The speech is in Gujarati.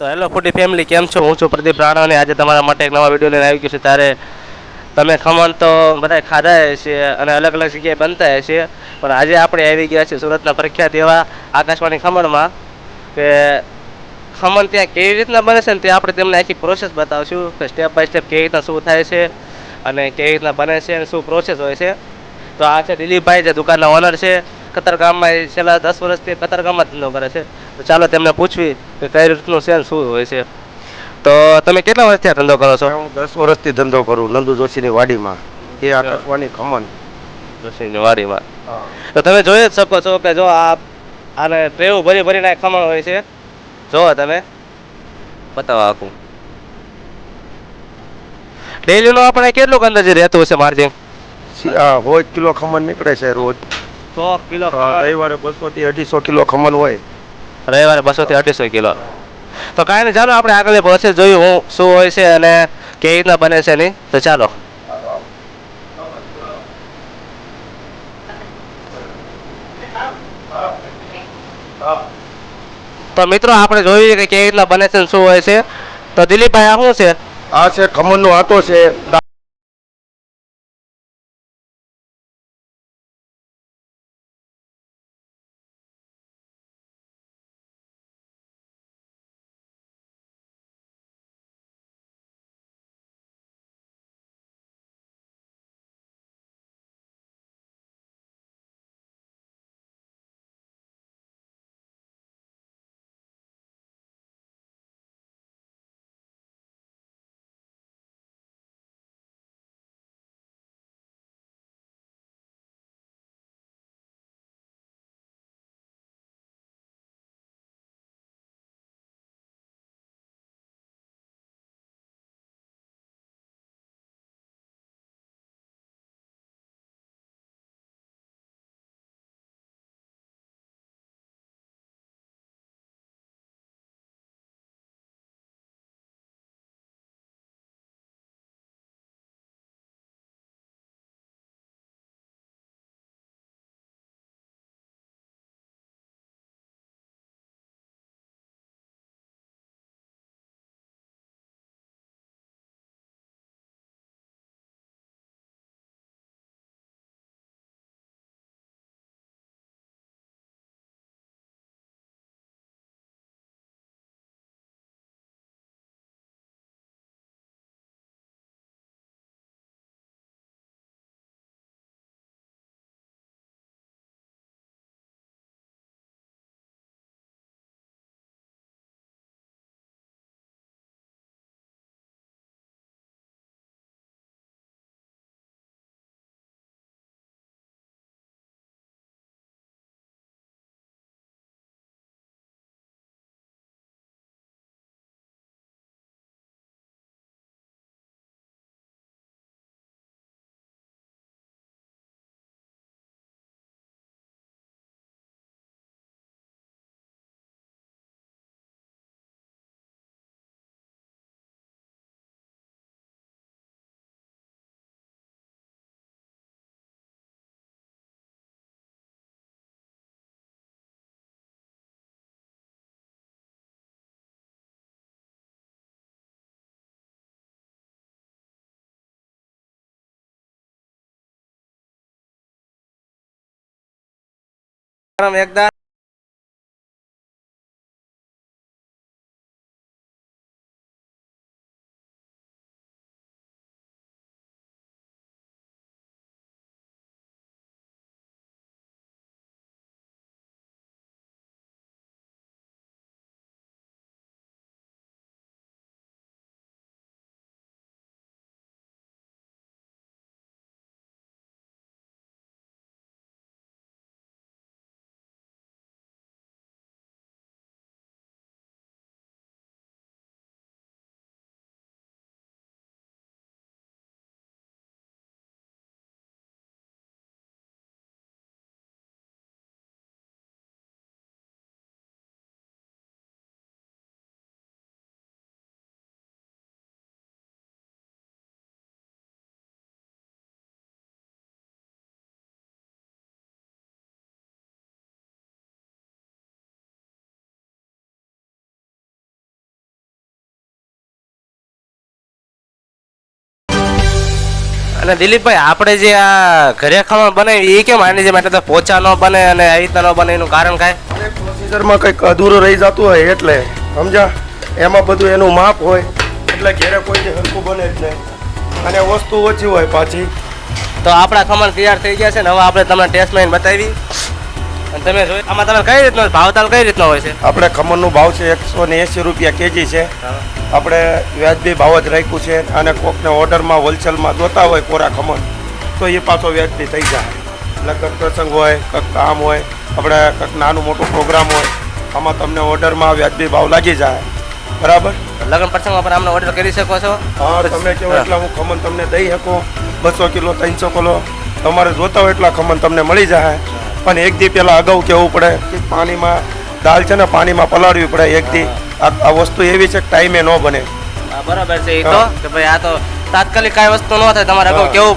તો હેલો ફૂડી ફેમિલી કેમ છો? હું છું પ્રદીપ રાણા અને આજે તમારા માટે એક નવા વીડિયો લઈને આવી ગયો છે. ત્યારે તમે ખમણ તો બધા ખાધા છે અને અલગ અલગ જગ્યાએ બનતા છે પણ આજે આપણે આવી ગયા છીએ સુરતના પ્રખ્યાત એવા આકાશવાણી ખમણમાં કે ખમણ ત્યાં કેવી રીતના બને છે ને તે આપણે તેમને આખી પ્રોસેસ બતાવશું કે સ્ટેપ બાય સ્ટેપ કેવી રીતના શું થાય છે અને કેવી રીતના બને છે અને શું પ્રોસેસ હોય છે. તો આ છે દિલીપભાઈ, જે દુકાનના ઓનર છે. કતારગામમાં છેલ્લા દસ વર્ષથી કતારગામમાં ધંધો કરે છે. તો ચાલો તેમને પૂછવી કે કઈ રીતનું છે શું હોય છે. તો તમે કેટલા વર્ષથી ધંધો કરો છો? હું દસ વર્ષથી ધંધો કરું નંદુ જોશીની વાડીમાં. એ આકાશવાણી ખમણ. જોશીની વાડીમાં. તો તમે જોઈ જ શકો છો કે જો આ આને ટ્રેવું ભરી ભરીને ખમણ હોય છે. જો તમે. બતાવો આખું. ડેલીનો આપણે કેટલું અંદાજે રહેતું હશે માર્જિન? હોય કિલો ખમણ નીકળે છે રોજ. સો કિલો રવિવારે બસો થી અઢીસો કિલો ખમણ હોય. રવિવારે બસો થી અઢીસો કિલો. તો કાંઈ નહીં ચાલો આપણે આગળ પ્રોસેસ જોયું શું હોય છે અને કેવી રીતના બને છે નહીં તો ચાલો. તો મિત્રો આપણે જોયું કે કેવી રીતના બને છે શું હોય છે. તો દિલીપભાઈ આ શું છે? આ છે ખમણનો આટો છે. એકદમ અને દિલીપભાઈ આપણે જે આ ઘરે ખમણ બનાવી એ કેમ આની જેમ એટલે તો પોચા ન બને અને આ રીતના ન બને એનું કારણ કાંઈ? પ્રોસીજરમાં કંઈક અધૂરું રહી જતું હોય એટલે સમજા એમાં બધું એનું માપ હોય એટલે ઘેરે કોઈ હરખું બને જ નહીં. અને વસ્તુ ઓછી હોય પાછી. તો આપણા ખમણ તૈયાર થઈ ગયા છે ને હવે આપણે તમને ટેસ્ટ લઈને બતાવી. અને તમે જોઈ આમાં તમે કઈ રીતનો ભાવતાલ કઈ રીતનો હોય છે? આપણે ખમણનું ભાવ છે એકસો ને એંસી રૂપિયા કેજી છે. આપણે વ્યાજબી ભાવ જ રાખ્યું છે અને કોકને ઓર્ડરમાં હોલસેલમાં જોતા હોય કોરા ખમણ તો એ પાછો વ્યાજબી થઈ જાય. લગ્ન પ્રસંગ હોય કંઈક કામ હોય આપણે કંઈક નાનું મોટું પ્રોગ્રામ હોય આમાં તમને ઓર્ડરમાં વ્યાજબી ભાવ લાગી જાય. બરાબર? લગ્ન પ્રસંગમાં પણ આમને ઓર્ડર કરી શકો છો? હા તમે કહો એટલે હું ખમણ તમને દઈ શકું? બસો કિલો ત્રણસો કિલો. તમારે જોતા હોય એટલા ખમણ તમને મળી જાય. પણ એક દી પહેલાં અગાઉ કહેવું પડે કે પાણીમાં દાળ છે ને પાણીમાં પલાળવી પડે એક દી. આ વસ્તુ એવી છે કે ટાઈમે ન બને. બરાબર છે. એ તો કે ભાઈ આ તો તાત્કાલિક કાંઈ વસ્તુ ન થાય તમારે અગાઉ કેવું